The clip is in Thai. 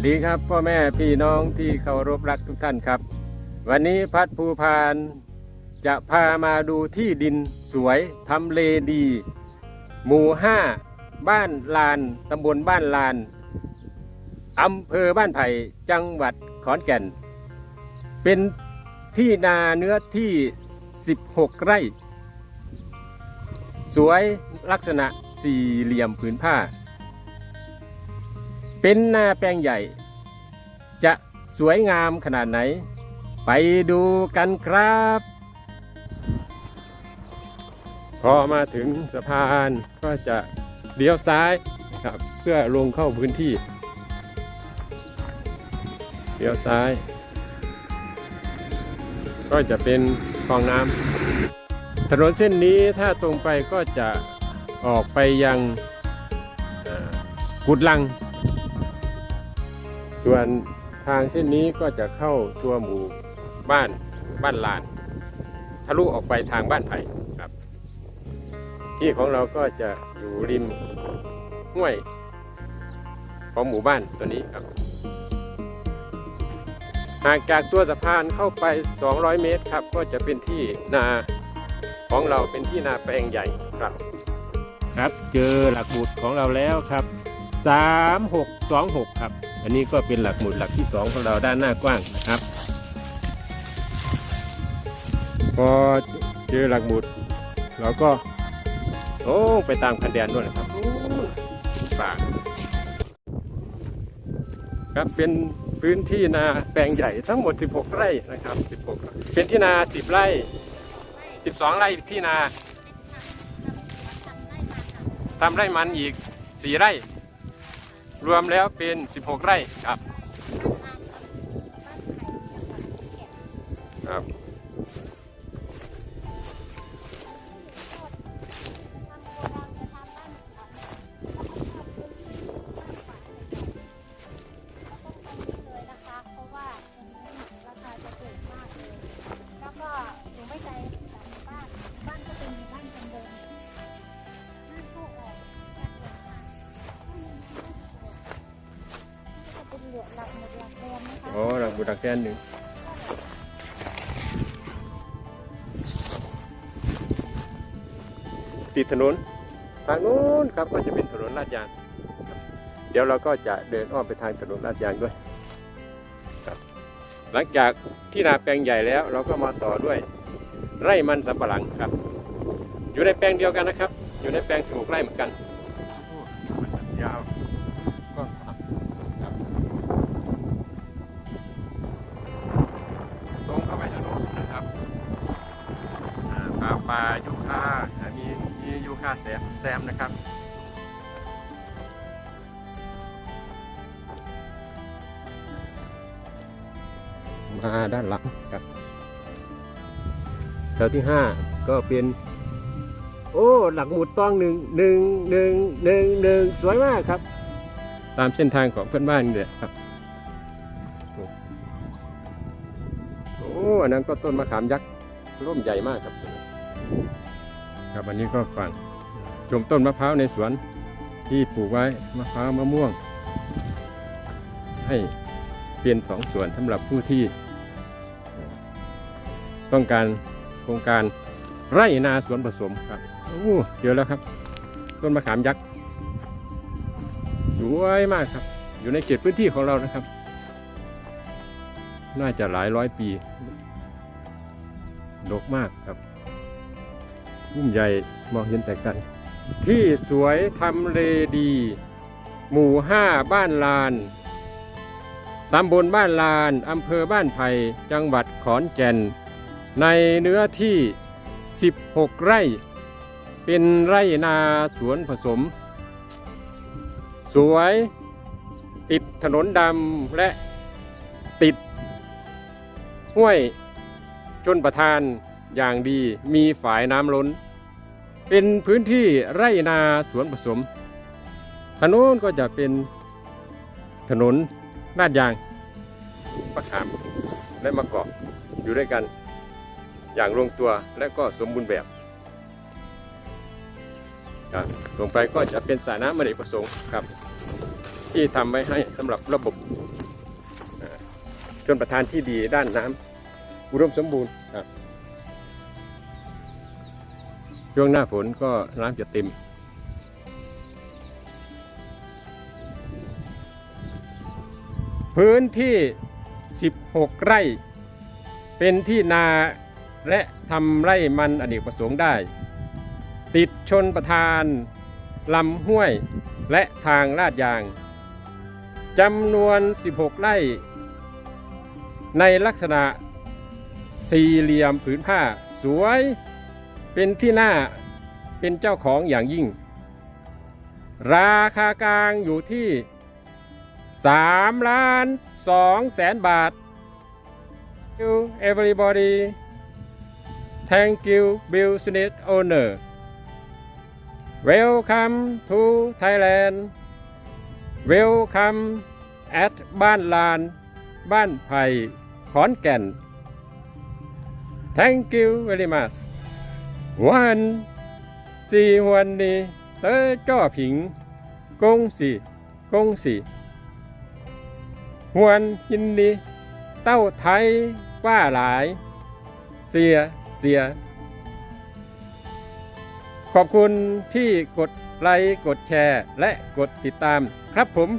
วัสดีครับพ่อแม่พี่น้องที่เคารพรักทุกท่านครับ วันนี้พัดภูพานจะพามาดูที่ดินสวยทำเลดี หมู่ห้าบ้านลานตำบลบ้านลานอำเภอบ้านไผ่จังหวัดขอนแก่น เป็นที่นาเนื้อที่ 16 ไร่ สวยลักษณะสี่เหลี่ยมผืนผ้า เป็นนาแปลงใหญ่ จะสวยงามขนาดไหน ไปดูกันครับ พอมาถึงสะพานก็จะเลี้ยวซ้ายครับ เพื่อลงเข้าพื้นที่เลี้ยวซ้าย ก็จะเป็นคลองน้ำถนนเส้นนี้ถ้าตรงไปก็จะออกไปยังกุดลัง ส่วนทางเส้นนี้ก็จะเข้าตัวหมู่บ้านบ้านลาน ทะลุออกไปทางบ้านไผ่ครับ ที่ของเราก็จะอยู่ริมห้วยของหมู่บ้านตัวนี้ครับห่างจากตัวสะพานเข้าไป 200 เมตรครับ ก็จะเป็นที่นาของเราเป็นที่นาแปลงใหญ่ครับ ครับเจอหลักบุตรของเราแล้วครับ 3626 ครับ อันนี้ก็เป็นหลักหมุดหลักที่ 2 ของเราด้านหน้ากว้างนะครับพอเจอหลักหมุดเราก็โอ้ไปตามคันแดนด้วยนะครับโอ้ป่าครับเป็นพื้นที่นาแปลงใหญ่ทั้งหมด 16 ไร่นะครับ 16 เป็นที่นา 10 ไร่ 12 ไร่ที่นาทำไร่มันอีก 4 ไร่ รวมแล้วเป็น 16 ไร่ครับ บุตรแก่นหนึ่งติดถนนทางนู้นครับก็จะเป็นถนนลาดยาง เดี๋ยวเราก็จะเดินอ้อมไปทางถนนลาดยางด้วยครับ หลังจากที่นาแปลงใหญ่แล้ว เราก็มาต่อด้วย ไร่มันสำปะหลังครับ อยู่ในแปลงเดียวกันนะครับ อยู่ในแปลงสูกไร่เหมือนกันโอ้มันยาว คาแซมแซมนะครับมาด้านหลังครับแถวที่ห้าก็เป็น โอ้ หลักหมุดตองหนึ่งหนึ่งหนึ่งหนึ่งหนึ่งสวยมากครับ ตามเส้นทางของเพื่อนบ้านนี่แหละครับ โอ้อันนั้นก็ต้นมะขามยักษ์ร่มใหญ่มากครับตัวนี้ครับอันนี้ก็ฝั่ง ชมต้นมะพร้าวในสวนที่ปลูกไว้มะพร้าวมะม่วง ให้เป็นสองส่วนสำหรับผู้ที่ ต้องการโครงการไร่นาสวนผสมครับโอ้เจอแล้วครับ ต้นมะขามยักษ์สวยมากครับ อยู่ในเขตพื้นที่ของเรานะครับ น่าจะหลายร้อยปีดกมากครับพุ่มใหญ่มองเห็นแต่ไกล ที่สวยทำเลดี หมู่ห้าบ้านลาน ตำบลบ้านลาน อำเภอบ้านไผ่ จังหวัดขอนแก่น ในเนื้อที่ 16 ไร่ เป็นไร่นาสวนผสม สวยติดถนนดำและติด ห้วยชนประทานอย่างดีมีฝายน้ำล้น เป็นพื้นที่ไร่นาสวนผสม ถนนก็จะเป็นถนนลาดยางมะขามและมะกอกอยู่ด้วยกัน อย่างลงตัวและก็สมบูรณ์แบบครับลงไปก็จะเป็นสระน้ำมะเนกประสงค์ครับ ที่ทำไว้ให้สำหรับระบบอ่าชนประทานที่ดีด้านน้ำอุดมสมบูรณ์ครับ ช่วงหน้าฝนก็น้ำจะเต็ม พื้นที่ 16 ไร่ เป็นที่นาและทำไร่มันอเนกประสงค์ได้ ติดชนประทานลำห้วยและทางลาดยางจำนวน 16 ไร่ ในลักษณะสี่เหลี่ยมผืนผ้าสวย เป็นที่น่าเป็นเจ้าของอย่างยิ่ง ราคากลางอยู่ที่3ล้าน2แสนบาท Thank you everybody Thank you business owner Welcome to Thailand Welcome at บ้านลาน บ้านไผ่ขอนแก่น Thank you very much วันสี่วันนี้เตอจ้อผิงกงสีกงสีหวนหินนี้เต้าไทยว่าหลาย เสียเสีย ขอบคุณที่กดไลค์กดแชร์และกดติดตามครับผม